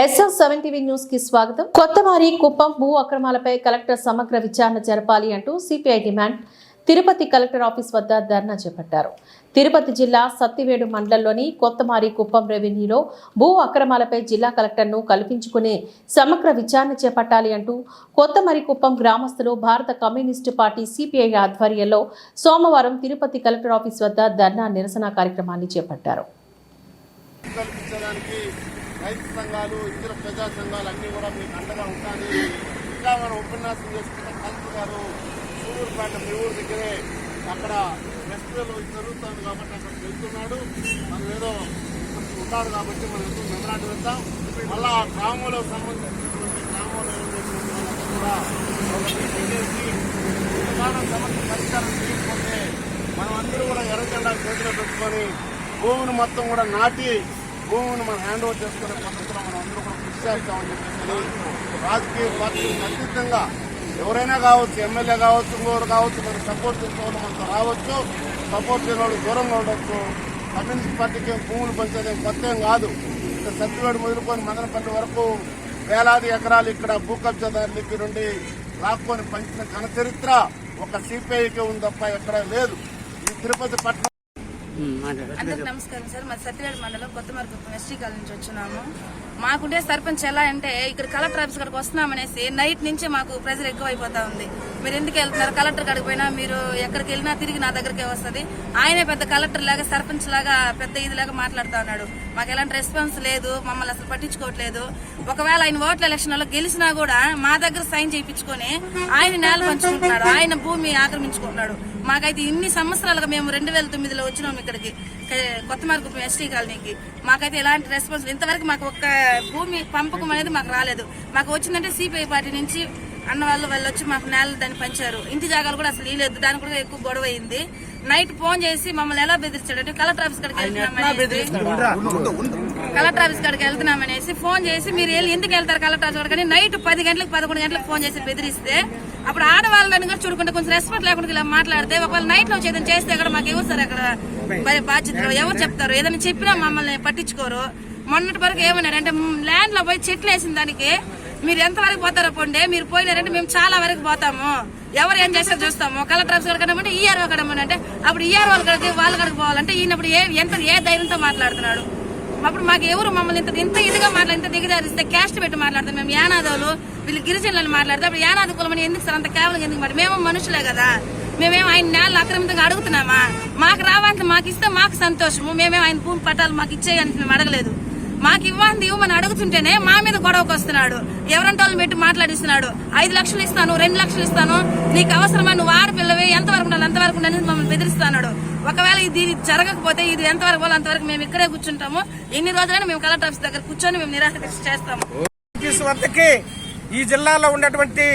SL seven TV న్యూస్కి స్వాగతం. కొత్తవారి కుప్పం భూ అక్రమాలపై కలెక్టర్ సమగ్ర విచారణ జరపాలి అంటూ CPI demand. Tirupati collector office వద్ద ధర్నా చేపట్టారు. తిరుపతి జిల్లా సత్తివేడు మండలంలోని కొత్తమారి కుప్పం రెవెన్యూలో భూ అక్రమాలపై జిల్లా కలెక్టర్ను కల్పించుకునే సమగ్ర విచారణ చేపట్టాలి అంటూ కొత్తమరి కుప్పం గ్రామస్తులు భారత కమ్యూనిస్టు పార్టీ సిపిఐ ఆధ్వర్యంలో సోమవారం తిరుపతి కలెక్టర్ ఆఫీస్ వద్ద ధర్నా నిరసన కార్యక్రమాన్ని చేపట్టారు. రైతు సంఘాలు ఇతర ప్రజా సంఘాలు అన్ని కూడా మీకు అండగా ఉంటాయి ఇంకా మనం ఉపన్యాసం చేసుకున్న కలెక్టర్ గారు సూలూరుపేట మీ ఊరు దగ్గరే అక్కడ ఫెస్టివల్ జరుగుతుంది కాబట్టి అక్కడ వెళ్తున్నాడు. మనం ఏదో ఉంటాడు కాబట్టి మనం ఎందుకు వెళ్తాం మళ్ళా ఆ గ్రామంలో సంబంధించినటువంటి గ్రామంలో కూడా ఒక మీటింగ్ చేసి సమస్య పరిష్కారం తీసుకుంటే మనం అందరూ కూడా ఎర్రజెండా చేతిలో పెట్టుకొని భూమిని మొత్తం కూడా నాటి భూమిని మనం హ్యాండ్ ఓవర్ చేసుకునే పద్ధతిలో మనం అందరూ కూడా కృషి చేస్తామని చెప్పేసి రాజకీయ పార్టీలకు అతీతంగా ఎవరైనా కావచ్చు ఎమ్మెల్యే కావచ్చు ఇంకోరు కావచ్చు మనం సపోర్ట్ చేసుకోవడం మనకు రావచ్చు. సపోర్ట్ చేయని వాళ్ళు దూరంగా ఉండొచ్చు. కమ్యూనిస్ట్ పార్టీకి భూములు పంచేది కొత్త ఏం కాదు. ఇక్కడ సత్యవేడు మొదలుకొని మదనపల్లి వరకు వేలాది ఎకరాలు ఇక్కడ భూ దగ్గర నుండి లాక్కొని పంచిన ఘన చరిత్ర ఒక సిపిఐకి ఉంది తప్ప ఎక్కడ లేదు. ఈ తిరుపతి పట్టణం అందరికి నమస్కారం సార్. మాది సత్యవేడు మండలం కొత్త మార్గం ఎస్టీ కాలనీ నుంచి వచ్చినాము మాకుండే సర్పంచ్ ఎలా అంటే ఇక్కడ కలెక్టర్ ఆఫీస్ కాడికి వస్తున్నామనేసి నైట్ నుంచి మాకు ప్రెజర్ ఎక్కువ అయిపోతా ఉంది. మీరు ఎందుకు వెళ్తున్నారు కలెక్టర్ కాడికి పోయినా మీరు ఎక్కడికి వెళ్ళినా తిరిగి నా దగ్గరికే వస్తుంది. ఆయనే పెద్ద కలెక్టర్ లాగా సర్పంచ్ లాగా పెద్ద ఇది లాగా ఉన్నాడు. మాకు ఎలాంటి రెస్పాన్స్ లేదు మమ్మల్ని అసలు పట్టించుకోవట్లేదు. ఒకవేళ ఆయన ఓట్ల ఎలక్షన్లో గెలిచినా కూడా మా దగ్గర సైన్ చేయించుకొని ఆయన నేల పంచుకుంటున్నాడు ఆయన భూమి ఆక్రమించుకుంటున్నాడు. మాకైతే ఇన్ని సంవత్సరాలుగా మేము రెండు వేల తొమ్మిదిలో వచ్చినాం ఇక్కడికి కొత్త మార్గం ఎస్టీ కాలనీకి. మాకైతే ఎలాంటి రెస్పాన్స్ ఇంతవరకు మాకు ఒక్క భూమి పంపకం అనేది మాకు రాలేదు. మాకు వచ్చిందంటే సిపిఐ పార్టీ నుంచి అన్న వాళ్ళు వాళ్ళు వచ్చి మాకు నేల దాన్ని పంచారు. ఇంటి జాగాలు కూడా అసలు ఇలేదు దానికి కూడా ఎక్కువ గొడవ అయింది. నైట్ ఫోన్ చేసి మమ్మల్ని ఎలా బెదిరించాడు అంటే కలెక్టర్ ఆఫీస్ కాడికి వెళ్తున్నామనేసి కలెక్టర్ ఆఫీస్ కాడికి వెళ్తున్నామనేసి ఫోన్ చేసి మీరు వెళ్ళి ఎందుకు వెళ్తారు కలెక్టర్ ఆఫీస్ కాడికి నైట్ పది గంటలకు పదకొండు గంటలకు ఫోన్ చేసి బెదిరిస్తే అప్పుడు ఆడవాళ్ళని కూడా చూడకుండా కొంచెం రెస్పెక్ట్ లేకుండా ఇలా మాట్లాడితే ఒకవేళ నైట్లో ఏదైనా చేస్తే కూడా మాకు ఎవరు సార్ అక్కడ బాధ్యతలు? ఎవరు చెప్తారు? ఏదైనా చెప్పినా మమ్మల్ని పట్టించుకోరు. మొన్నటి వరకు ఏమన్నారంటే ల్యాండ్లో పోయి చెట్లు వేసిన దానికి మీరు ఎంత వరకు పోతారో పోండి. మీరు పోయినారంటే మేము చాలా వరకు పోతాము. ఎవరు ఏం చేస్తారో చూస్తాము. కలెక్టర్ ఆఫీస్ కడకడమంటే ఈఆర్ఓ కడమంటే అంటే అప్పుడు ఈఆర్ఓ కడితే వాళ్ళ కడికి పోవాలంటే ఈయనప్పుడు ఏ ఎంత ఏ ధైర్యంతో మాట్లాడుతున్నాడు? అప్పుడు మాకు ఎవరు మమ్మల్ని ఇంత ఇంత ఇదిగా మాట్లాడి ఇంత దిగజారిస్తే క్యాస్ట్ పెట్టి మాట్లాడతాం. మేము యానాదోలు వీళ్ళు గిరిజనులను మాట్లాడితే అప్పుడు యానాది కులమని ఎందుకు సార్? అంత కేవలం ఎందుకు మాట మేము మనుషులే కదా. మేమేం ఆయన నేల అక్రమితంగా అడుగుతున్నామా? మాకు రావాలంటే మాకు ఇస్తే మాకు సంతోషము. మేమేం ఆయన భూమి పట్టాలు మాకు ఇచ్చేయని మేము అడగలేదు. మాకు ఇవ్వండి ఇవ్వమని అడుగుతుంటేనే మా మీద గొడవకు వస్తున్నాడు. ఎవరంటే వాళ్ళని పెట్టి మాట్లాడిస్తున్నాడు. ఐదు లక్షలు ఇస్తాను రెండు లక్షలు ఇస్తాను. నీకు అవసరమా? నువ్వు ఆడపిల్లవి ఎంతవరకు ఉండాలి అంతవరకు ఉండాలని మమ్మల్ని బెదిరిస్తున్నాడు. ఒకవేళ ఇది జరగకపోతే ఇది ఎంతవరకు పోవాలి అంతవరకు మేము ఇక్కడే కూర్చుంటాము. ఎన్ని రోజులైనా మేము కలెక్టర్ ఆఫీస్ దగ్గర కూర్చొని మేము నిరాకరణ చేస్తాము. వద్దకి ఈ జిల్లాలో ఉన్నటువంటి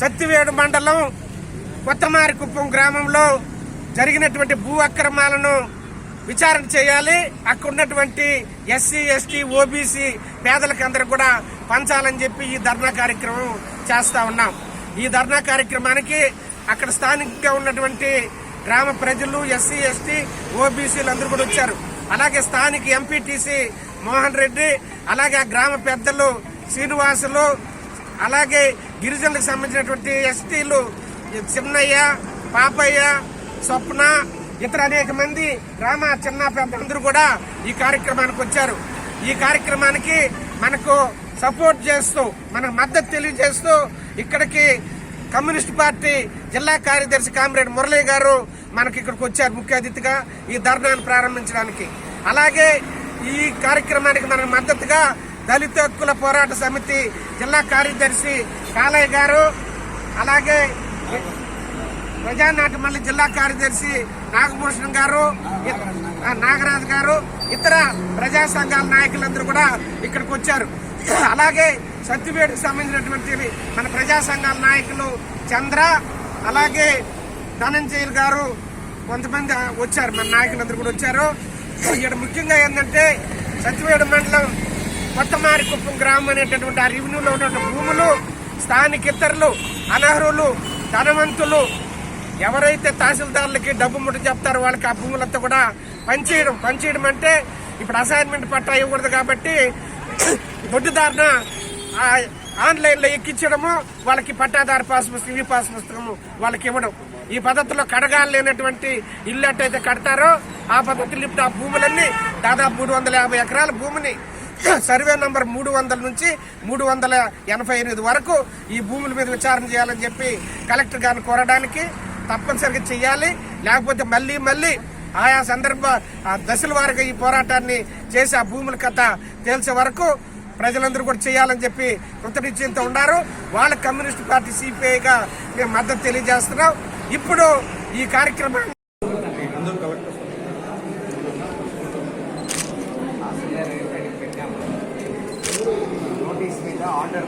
సత్తివేడు మండలం కొత్తమారికుప్పం గ్రామంలో జరిగినటువంటి భూ అక్రమాలను విచారణ చేయాలి. అక్కడ ఉన్నటువంటి ఎస్సీ ఎస్టీ ఓబీసీ పేదలకు అందరూ కూడా పంచాలని చెప్పి ఈ ధర్నా కార్యక్రమం చేస్తా ఉన్నాం. ఈ ధర్నా కార్యక్రమానికి అక్కడ స్థానికంగా ఉన్నటువంటి గ్రామ ప్రజలు ఎస్సీ ఎస్టీ ఓబీసీలు అందరూ కూడా వచ్చారు. అలాగే స్థానిక ఎంపీటీసీ మోహన్ రెడ్డి అలాగే ఆ గ్రామ పెద్దలు శ్రీనివాసులు అలాగే గిరిజనులకు సంబంధించినటువంటి ఎస్టీలు చిన్నయ్య పాపయ్య స్వప్న ఇతర అనేక మంది గ్రామ చిన్న పెద్ద అందరూ కూడా ఈ కార్యక్రమానికి వచ్చారు. ఈ కార్యక్రమానికి మనకు సపోర్ట్ చేస్తూ మనకు మద్దతు తెలియజేస్తూ ఇక్కడికి కమ్యూనిస్ట్ పార్టీ జిల్లా కార్యదర్శి కామ్రేడ్ మురళీ గారు మనకి ఇక్కడికి వచ్చారు ముఖ్య అతిథిగా ఈ ధర్నాను ప్రారంభించడానికి. అలాగే ఈ కార్యక్రమానికి మనకు మద్దతుగా దళిత హక్కుల పోరాట సమితి జిల్లా కార్యదర్శి కాలయ్య గారు అలాగే ప్రజానాట్యమల్లి జిల్లా కార్యదర్శి నాగభూషణ్ గారు నాగరాజు గారు ఇతర ప్రజా సంఘాల నాయకులందరూ కూడా ఇక్కడికి వచ్చారు. అలాగే సత్యవేడుకు సంబంధించినటువంటి మన ప్రజా సంఘాల నాయకులు చంద్ర అలాగే ధనంజయులు గారు కొంతమంది వచ్చారు. మన నాయకులందరూ కూడా వచ్చారు. ఇక్కడ ముఖ్యంగా ఏంటంటే సత్యవేడు మండలం కొత్తమారికుప్పం గ్రామం అనేటటువంటి ఆ రెవెన్యూలో ఉన్నటువంటి భూములు స్థానిక ఇతరులు అనర్హులు ధనవంతులు ఎవరైతే తహసీల్దార్లకి డబ్బు ముట్ట చెప్తారో వాళ్ళకి ఆ భూములంతా కూడా పంచేయడం పంచేయడం అంటే ఇప్పుడు అసైన్మెంట్ పట్టా ఇవ్వకూడదు కాబట్టి దొడ్డుదారున ఆన్లైన్లో ఎక్కించడము వాళ్ళకి పట్టాదారు పాస్ పుస్తకం ఈ పాస్ పుస్తకము వాళ్ళకి ఇవ్వడం. ఈ పద్ధతిలో కడగాలు లేనటువంటి ఇల్లు ఎట్టయితే కడతారో ఆ పద్ధతిలో ఇప్పుడు ఆ భూములన్నీ దాదాపు మూడు వందల యాభై ఎకరాల భూమిని సర్వే నంబర్ మూడు వందల నుంచి మూడు వందల ఎనభై ఎనిమిది వరకు ఈ భూముల మీద విచారణ చేయాలని చెప్పి కలెక్టర్ గారిని కోరడానికి తప్పనిసరిగా చేయాలి. లేకపోతే మళ్ళీ మళ్ళీ ఆయా సందర్భ ఆ దశల వారిగా ఈ పోరాటాన్ని చేసి ఆ భూముల కథ తేల్చే వరకు ప్రజలందరూ కూడా చేయాలని చెప్పి కృతనిశ్చయంతో ఉన్నారు. వాళ్ళ కమ్యూనిస్ట్ పార్టీ సిపిఐగా మేము మద్దతు తెలియజేస్తున్నాం. ఇప్పుడు ఈ కార్యక్రమం నోటీస్ మీద ఆర్డర్